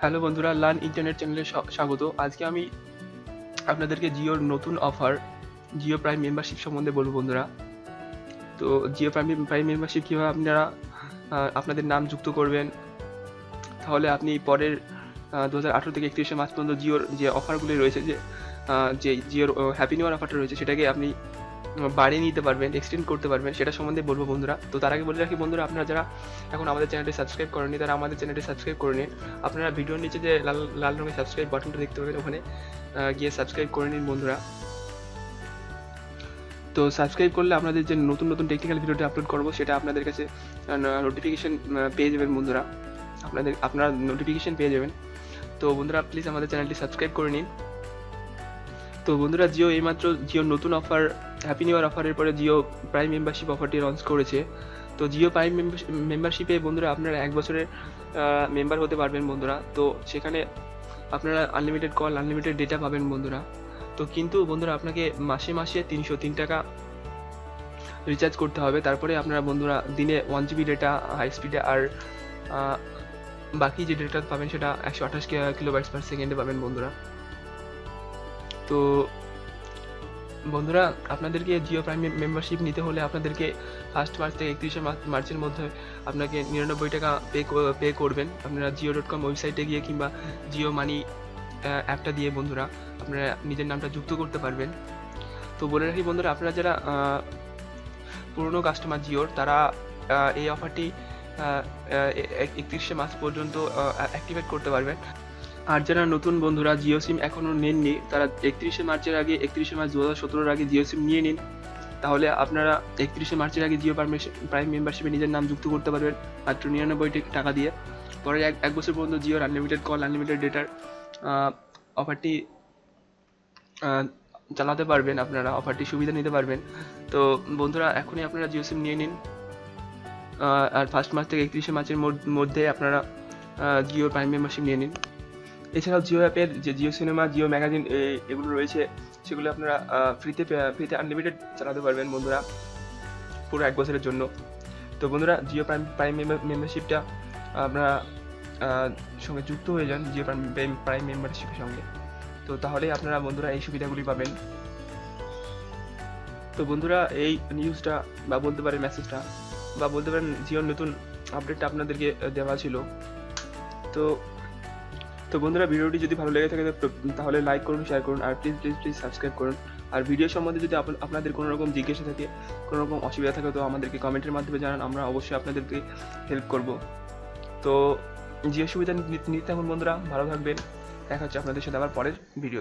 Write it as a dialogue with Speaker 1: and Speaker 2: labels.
Speaker 1: Hello বন্ধুরা, learn internet চ্যানেলে স্বাগত। আজকে আমি আপনাদেরকে জিওর নতুন অফার, জিও প্রাইম মেম্বারশিপ সম্বন্ধে বলব বন্ধুরা। তো জিও প্রাইম প্রাইম মেম্বারশিপ কীভাবে আপনারা আপনাদের নাম যুক্ত করবেন, তাহলে আপনি পরের দু হাজার আঠেরো থেকে একত্রিশে মার্চ পর্যন্ত জিওর যে অফারগুলি রয়েছে যে যে জিওর হ্যাপি নিউ অফারটা রয়েছে সেটাকে আপনি বাড়িয়ে নিতে পারবেন এক্সটেন্ড করতে পারবেন, সেটা সম্বন্ধে বলব বন্ধুরা। তো তার আগে বলে রাখি বন্ধুরা, আপনারা যারা এখন আমাদের চ্যানেলটি সাবস্ক্রাইব করেননি, তারা আমাদের চ্যানেলটি সাবস্ক্রাইব করে নিন। আপনারা ভিডিওর নিচে যে লাল লাল রঙের সাবস্ক্রাইব বাটনটা দেখতে পাবেন, ওখানে গিয়ে সাবস্ক্রাইব করে নিন বন্ধুরা। তো সাবস্ক্রাইব করলে আপনাদের যে নতুন নতুন টেকনিক্যাল ভিডিওটি আপলোড করব, সেটা আপনাদের কাছে নোটিফিকেশন পেয়ে যাবেন বন্ধুরা। আপনাদের, আপনারা নোটিফিকেশন পেয়ে যাবেন। তো বন্ধুরা প্লিজ আমাদের চ্যানেলটি সাবস্ক্রাইব করে নিন। তো বন্ধুরা জিও এইমাত্র জিওর নতুন অফার হ্যাপি নিউ ইয়ার অফারের পরে জিও প্রাইম মেম্বারশিপ অফারটি লঞ্চ করেছে। তো জিও প্রাইম মেম্বারশিপে বন্ধুরা, আপনারা এক বছরের মেম্বার হতে পারবেন বন্ধুরা। তো সেখানে আপনারা আনলিমিটেড কল আনলিমিটেড ডেটা পাবেন বন্ধুরা। তো কিন্তু বন্ধুরা, আপনাকে মাসে মাসে তিনশো তিন টাকা রিচার্জ করতে হবে। তারপরে আপনারা বন্ধুরা, দিনে ওয়ান জিবি ডেটা হাই স্পিডে আর বাকি যে ডেটা পাবেন সেটা একশো আঠাশ কিলোবাইটস পার সেকেন্ডে পাবেন বন্ধুরা। তো বন্ধুরা, আপনাদেরকে জিও প্রাইম মেম্বারশিপ নিতে হলে আপনাদেরকে ফার্স্ট মার্চ থেকে একত্রিশে মার্চের মধ্যে আপনাকে নিরানব্বই টাকা পে পে করবেন। আপনারা জিও ডট কম ওয়েবসাইটে গিয়ে কিংবা জিও মানি অ্যাপটা দিয়ে বন্ধুরা আপনারা নিজের নামটা যুক্ত করতে পারবেন। তো বলে রাখি বন্ধুরা, আপনারা যারা পুরনো কাস্টমার জিওর তারা এই অফারটি একত্রিশে মার্চ পর্যন্ত অ্যাক্টিভেট করতে পারবেন। আর যারা নতুন বন্ধুরা, জিও সিম এখনও নেননি, তারা একত্রিশে মার্চের আগে, একত্রিশে মার্চ দু হাজার সতেরোর আগে জিও সিম নিয়ে নিন। তাহলে আপনারা একত্রিশে মার্চের আগে জিও প্রাইম মেম্বারশিপে নিজের নাম যুক্ত করতে পারবেন। মাত্র নিরানব্বই টাকা দিয়ে। পরে এক এক বছর পর্যন্ত জিওর আনলিমিটেড কল আনলিমিটেড ডেটার অফারটি চালাতে পারবেন আপনারা অফারটি সুবিধা নিতে পারবেন। তো বন্ধুরা, এখনই আপনারা জিও সিম নিয়ে নিন। আর ফার্স্ট মার্চ থেকে একত্রিশে মার্চের মধ্যে আপনারা জিও প্রাইম মেম্বারশিপ নিয়ে নিন। এছাড়াও জিও অ্যাপের যে জিও সিনেমা, জিও ম্যাগাজিন এগুলো রয়েছে, সেগুলো আপনারা ফ্রিতে ফ্রিতে আনলিমিটেড চালাতে পারবেন বন্ধুরা, পুরো এক বছরের জন্য। তো বন্ধুরা, জিও প্রাইম প্রাইম মেম্বারশিপটা আপনারা সঙ্গে যুক্ত হয়ে যান জিও প্রাইম প্রাইম মেম্বারশিপের সঙ্গে। তো তাহলেই আপনারা বন্ধুরা এই সুবিধাগুলি পাবেন। তো বন্ধুরা, এই নিউজটা বা বলতে পারেন মেসেজটা বা বলতে পারেন জিওর নতুন আপডেটটা আপনাদেরকে দেওয়া ছিল। তো তো বন্ধুরা, ভিডিওটি যদি ভালো লেগে থাকে তাহলে লাইক করুন শেয়ার করুন, আর প্লিজ প্লিজ প্লিজ সাবস্ক্রাইব করুন। আর ভিডিও সম্বন্ধে যদি আপনাদের কোনো রকম জিজ্ঞাসা থাকে কোনো রকম অসুবিধা থাকে, তো আমাদেরকে কমেন্টের মাধ্যমে জানান, আমরা অবশ্যই আপনাদেরকে হেল্প করব। তো, যে সুবিধা নিতে থাকুন বন্ধুরা, ভালো থাকবেন। দেখা হচ্ছে আপনাদের সাথে আবার পরের ভিডিও